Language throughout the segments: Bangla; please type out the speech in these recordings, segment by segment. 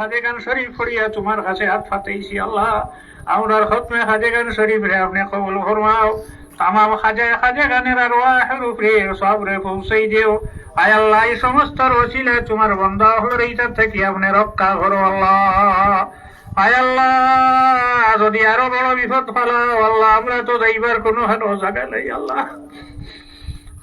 হাজে গান শরীফ পড়িয়া তোমার কাছে হাত ফাতেইছি আল্লাহ। আমরার খতমে হাজে গান শরীফ রে আপনি কবুল ফরমাও। তামাম খাজে খাজে গানের আর ওয়াহের উপরে সব রে পৌঁছাই দিও। আয় আল্লাহ, এই সমস্ত রসিলে তোমার বন্ধা হলো এইটার থেকে আপনি রক্ষা করো আল্লাহ। আয় আল্লাহ, যদি আরও বড় বিপদ ফেলাও আল্লাহ, আমরা তো যাইবার কোনো হানো জায়গা নেই আল্লাহ।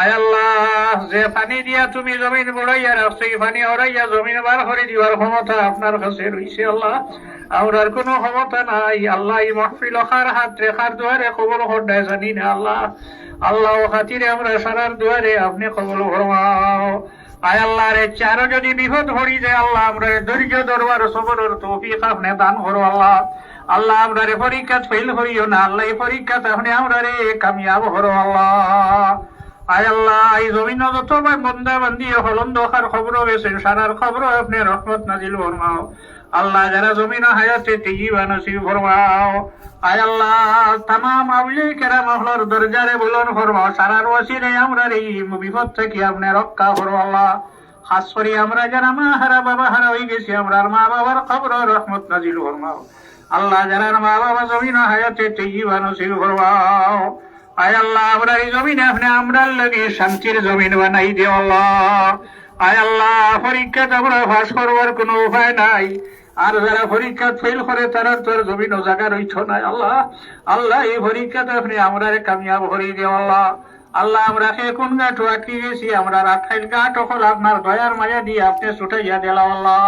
আয় আল্লাহ, যে পানি দিয়া তুমি জমিন বড়াইয়া রাখছো এই পানি হরাইয়া জমিন বার করে দিবার ক্ষমতা আপনার কাছে রইছে আল্লাহ। আমরার কোনো ক্ষমতা নাই। আল্লাহ এই মহফিল খার হাত রেখার দুয়ারে কবল হড্ডায় জানি না আল্লাহ। আল্লাহ খাতিরে আমরা সারার দুয়ারে আপনি কবল ফরমাও আয় আল্লাহ, রে চারো যদি বিপদ হরি যায় আল্লাহ, আমরা ধৈর্য, দরবার সবরের তৌফিক আপনি দান করো আল্লাহ। আল্লাহ, আমরা রে পরীক্ষা ফেল হইও না। আল্লাহ পরীক্ষা আপনি আমরা রে কামিয়াব করো আল্লাহ। আয় আল্লাহ এই জমিন যত বন্দা বান্দি হলন দোকার খবর হয়েছে সারার খবর আপনি রহমত নাজিল ফরমাও। আল্লাহ যারা জমিন হায়াতে তেজি বানসিব ফরমাও। আয় আল্লাহ তামাম আউলি কেরা মহলার দরজারে বলন ফরমাও। সারার ওয়াসিরে আমরা এই বিপদ থেকে আপনি রক্ষা করো আল্লাহ খাস করে আমরা যারা মা হারা, বাবা হারা হয়ে গেছি আমরা মা বাবার খবর রহমত নাজিল ফরমাও। আল্লাহ যারা মা বাবা জমিন হায়াতে তেজি বানসিব ফরমাও। আয় আল্লাহ, আমরা এই জমিন আপনি, আমরার লাগে শান্তির জমিন বানাই দিও আল্লাহ। আয় আল্লাহ পরীক্ষা আমরা ফাঁস করবার কোনো উপায় নাই। আর যারা পরীক্ষা ফেল করে, তারা তোর জমিন ও জায়গা রইছ নাই আল্লাহ। আল্লাহ, এই পরীক্ষাতে আপনি আমরা কামিয়াব করে দিও আল্লাহ। আল্লাহ, আমরা সে কোন গাঁট আটকে গেছি, আমরা রাখাইল গাঁট সকল আপনার দয়ার মায়া দিয়ে আপনি ছুটাইয়া দিলাম আল্লাহ।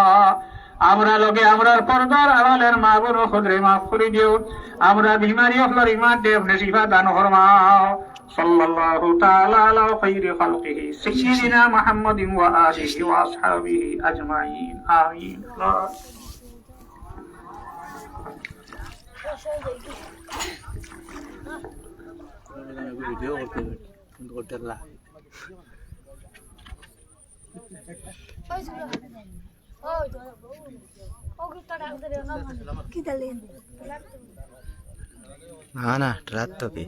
আমরা লগে আমরা পর্দার আড়ালের মা বোন খদরে মাফ করে দিও। আমরা বিমারি হলার ইমান দে আপনি শিফা দান ফরমাও। সাল্লাল্লাহু তাআলা আলা খাইরি খালকিহি সাইয়্যিদিনা মুহাম্মাদিন ওয়া আলিহি ওয়া আসহাবিহি আজমাইন। আমিন। ভিডিও করতে করতে না না রাত তবে